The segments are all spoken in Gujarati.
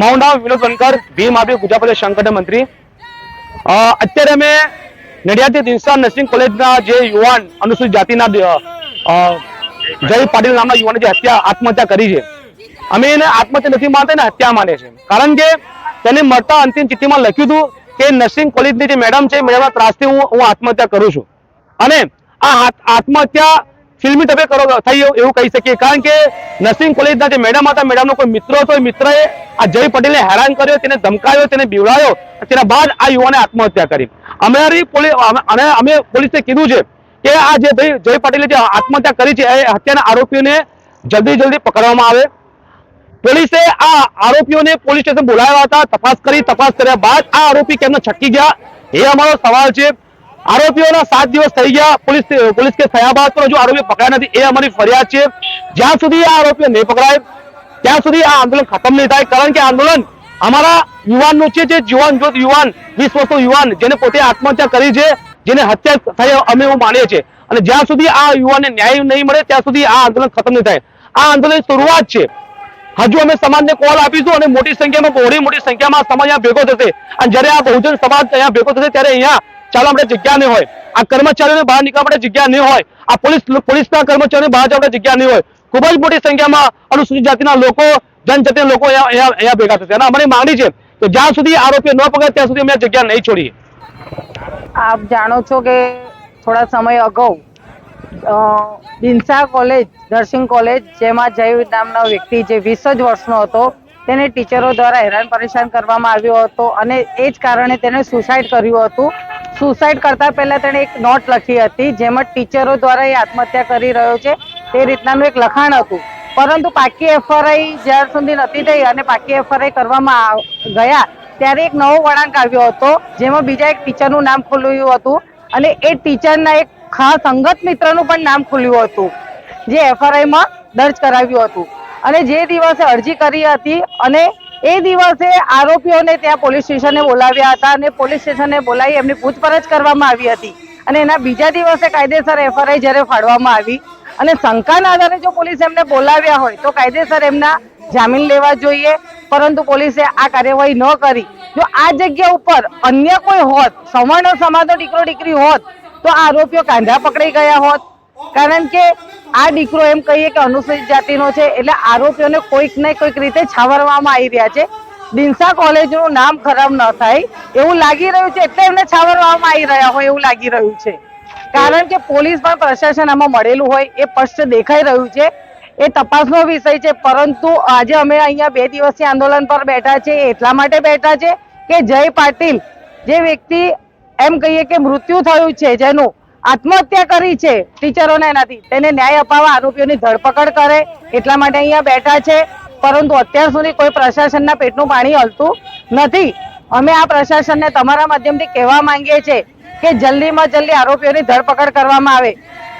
મારું નામ વિનોદ વનકર ભીમ આપી ગુજરાત પ્રદેશ સંગઠન મંત્રી. અત્યારે અમે નડિયાદથી દિનસા નર્સિંગ કોલેજના જે યુવાન અનુસૂચિત જાતિના જય પાટીલ નામના યુવાને જે હત્યા, આત્મહત્યા કરી છે. અમે એને આત્મહત્યા નથી માનતા, એને હત્યા માને છે. કારણ કે તેને મળતા અંતિમ ચિઠ્ઠીમાં લખ્યું હતું કે નર્સિંગ કોલેજની જે મેડમ છે મેડમના ત્રાસથી હું હું આત્મહત્યા કરું છું. અને આ આત્મહત્યા ફિલ્મી ઢબે કરો, થઈ એવું કહી શકીએ. કારણ કે નર્સિંગ કોલેજના જે મેડમ હતા, મેડમનો કોઈ મિત્ર હતો મિત્રએ આ જય પટેલને હેરાન કર્યો, તેને ધમકાયો તેને બીવડાયો, તેના બાદ આ યુવાને આત્મહત્યા કરી. અમારી અને અમે પોલીસે કીધું છે કે આ જે ભાઈ જય પટેલે જે આત્મહત્યા કરી છે, એ હત્યાના આરોપીઓને જલ્દી જલ્દી પકડવામાં આવે. પોલીસે આ આરોપીઓને પોલીસ સ્ટેશન બોલાવ્યા હતા, તપાસ કરી, તપાસ કર્યા બાદ આ આરોપી કેમને છટકી ગયા, એ અમારો સવાલ છે. આરોપીઓના સાત દિવસ થઈ ગયા. પોલીસ કેસ થયા બાદ પણ હજુ આરોપી પકડાયા નથી. એ અમારી ફરિયાદ છે. જ્યાં સુધી આ આરોપીઓ નહીં પકડાય, ત્યાં સુધી આ આંદોલન ખતમ નહીં થાય. કારણ કે આંદોલન અમારા યુવાનનું છે, જે જીવન જોત યુવાન, વીસ વર્ષનો યુવાન, જેને પોતે આત્મહત્યા કરી છે, જેને હત્યા થઈ અમે એવું માનીએ છીએ. અને જ્યાં સુધી આ યુવાનને ન્યાય નહીં મળે, ત્યાં સુધી આ આંદોલન ખતમ નહીં થાય. આ આંદોલન શરૂઆત છે. હજુ અમે સમાજને કોલ આપીશું અને મોટી સંખ્યામાં, બહોળી મોટી સંખ્યામાં સમાજ અહીંયા ભેગો થશે. અને જ્યારે આ બહુજન સમાજ અહીંયા ભેગો થશે, ત્યારે અહીંયા ચાલો આપણે જગ્યા નહીં હોય. આ કર્મચારીઓને બહાર નીકળવા માટે જગ્યા નહીં હોય. આ પોલીસ પોલીસના કર્મચારીઓને બહાર જવા જગ્યા નહીં હોય. ખૂબ જ મોટી સંખ્યામાં અનુસૂચિત જાતિના લોકો જનજાતિના લોકો અહીંયા ભેગા થશે. અને અમારી માંગણી છે તો જ્યાં સુધી આરોપી ન પકડે ત્યાં સુધી અમે જગ્યા નહીં છોડીએ. આપ જાણો છો કે થોડા સમય અગાઉ અ, કોલેજ નર્સિંગ કોલેજ જેમાં જય નામનો વ્યક્તિ જે વીસ જ વર્ષનો હતો તેને ટીચરો દ્વારા હેરાન પરેશાન કરવામાં આવ્યો હતો અને એ જ કારણે તેને સુસાઇડ કર્યું હતું. સુસાઇડ કરતા પહેલા તેણે એક નોટ લખી હતી, જેમાં ટીચરો દ્વારા એ આત્મહત્યા કરી રહ્યો છે. તે રીતનાનું એક લખાણ હતું. પરંતુ પાકી એફઆરઆઈ જ્યાર સુધી નથી થઈ અને પાકી એફઆરઆઈ કરવામાં ગયા, ત્યારે એક નવો વળાંક આવ્યો હતો, જેમાં બીજા એક ટીચરનું નામ ખુલ્યું હતું અને એ ટીચરના એક ખાસ અંગત મિત્રનું પણ નામ ખુલ્યું હતું, જે એફઆરઆઈમાં દર્જ કરાવ્યું હતું. અને જે દિવસે અરજી કરી હતી અને એ દિવસે આરોપીઓને ત્યાં પોલીસ સ્ટેશને બોલાવ્યા હતા અને પોલીસ સ્ટેશને બોલાવી એમની પૂછપરછ કરવામાં આવી હતી. અને એના બીજા દિવસે કાયદેસર એફઆરઆઈ જ્યારે ફાડવામાં આવી અને શંકાના આધારે જો પોલીસ એમને બોલાવ્યા હોય તો કાયદેસર એમના જામીન લેવા જોઈએ. પરંતુ પોલીસે આ કાર્યવાહી ન કરી. જો આ જગ્યા ઉપર અન્ય કોઈ હોત, સવર્ણ સમાજનો દીકરો દીકરી હોત, તો આરોપીઓ કાંધા પકડાઈ ગયા હોત. કારણ કે આ દીકરો એમ કહીએ કે અનુસૂચિત જાતિનો છે, એટલે આરોપીઓને કોઈક ને કોઈક રીતે છાવરવામાં આવી રહ્યા છે. દિનસા કોલેજનું નામ ખરાબ ન થાય, એવું લાગી રહ્યું છે, એટલે એમને છાવરવામાં આવી રહ્યા હોય એવું લાગી રહ્યું છે. કારણ કે પોલીસ પણ પ્રશાસન આમાં મળેલું હોય, એ સ્પષ્ટ દેખાઈ રહ્યું છે. એ તપાસનો વિષય છે, પરંતુ આજે અમે અહીંયા બે દિવસથી આંદોલન પર બેઠા છે એટલા માટે બેઠા છે કે જય પાટીલ, જે વ્યક્તિ એમ કહીએ કે મૃત્યુ થયું છે, જેનું આત્મહત્યા કરી છે. ટીચરોને નથી તેને ન્યાય અપાવવા આરોપીઓની ધરપકડ કરે. એટલા માટે અહીંયા બેઠા છે. પરંતુ અત્યાર સુધી કોઈ પ્રશાસનના પેટનું પાણી હલતું નથી. અમે આ પ્રશાસનને તમારા માધ્યમથી કહેવા માંગીએ છીએ કે જલ્દીમાં જલ્દી આરોપીઓની ધરપકડ કરવામાં આવે.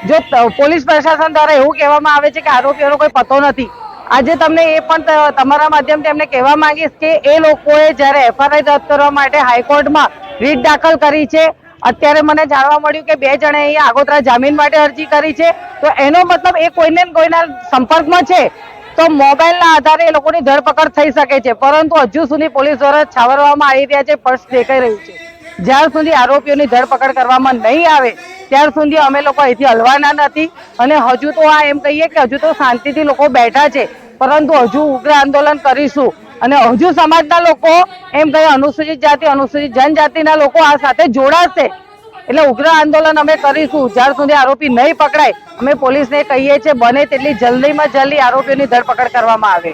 જો પોલીસ પ્રશાસન દ્વારા એવું કહેવામાં આવે છે કે આરોપીઓનો કોઈ પતો નથી. આજે તમને એ પણ તમારા માધ્યમથી એમને કહેવા માંગીશ કે એ લોકોએ જ્યારે એફઆરઆઈ રદ કરવા માટે હાઈકોર્ટમાં રીટ દાખલ કરી છે અત્યારે મને જાણવા મળ્યું કે બે જણે અહીંયા આગોતરા જામીન માટે અરજી કરી છે. તો એનો મતલબ એ કોઈને કોઈના સંપર્કમાં છે. તો મોબાઈલના આધારે એ લોકોની ધરપકડ થઈ શકે છે. પરંતુ હજુ સુધી પોલીસ દ્વારા છાવરવામાં આવી રહ્યા છે સ્પષ્ટ દેખાઈ રહ્યું છે. જ્યાર સુધી આરોપીઓની ધરપકડ કરવામાં નહીં આવે, ત્યાર સુધી અમે લોકો અહીંથી હલવાના નથી. અને હજુ તો આ એમ કહીએ કે હજુ તો શાંતિથી લોકો બેઠા છે. પરંતુ હજુ ઉગ્ર આંદોલન કરીશું. અને હજુ સમાજના લોકો એમ કહે, અનુસૂચિત જાતિ, અનુસૂચિત જનજાતિના લોકો આ સાથે જોડાશે. એટલે ઉગ્ર આંદોલન અમે કરીશું. જ્યાર સુધી આરોપી નહીં પકડાય, અમે પોલીસને કહીએ છીએ, બને તેટલી જલ્દીમાં જલ્દી આરોપીઓની ધરપકડ કરવામાં આવે.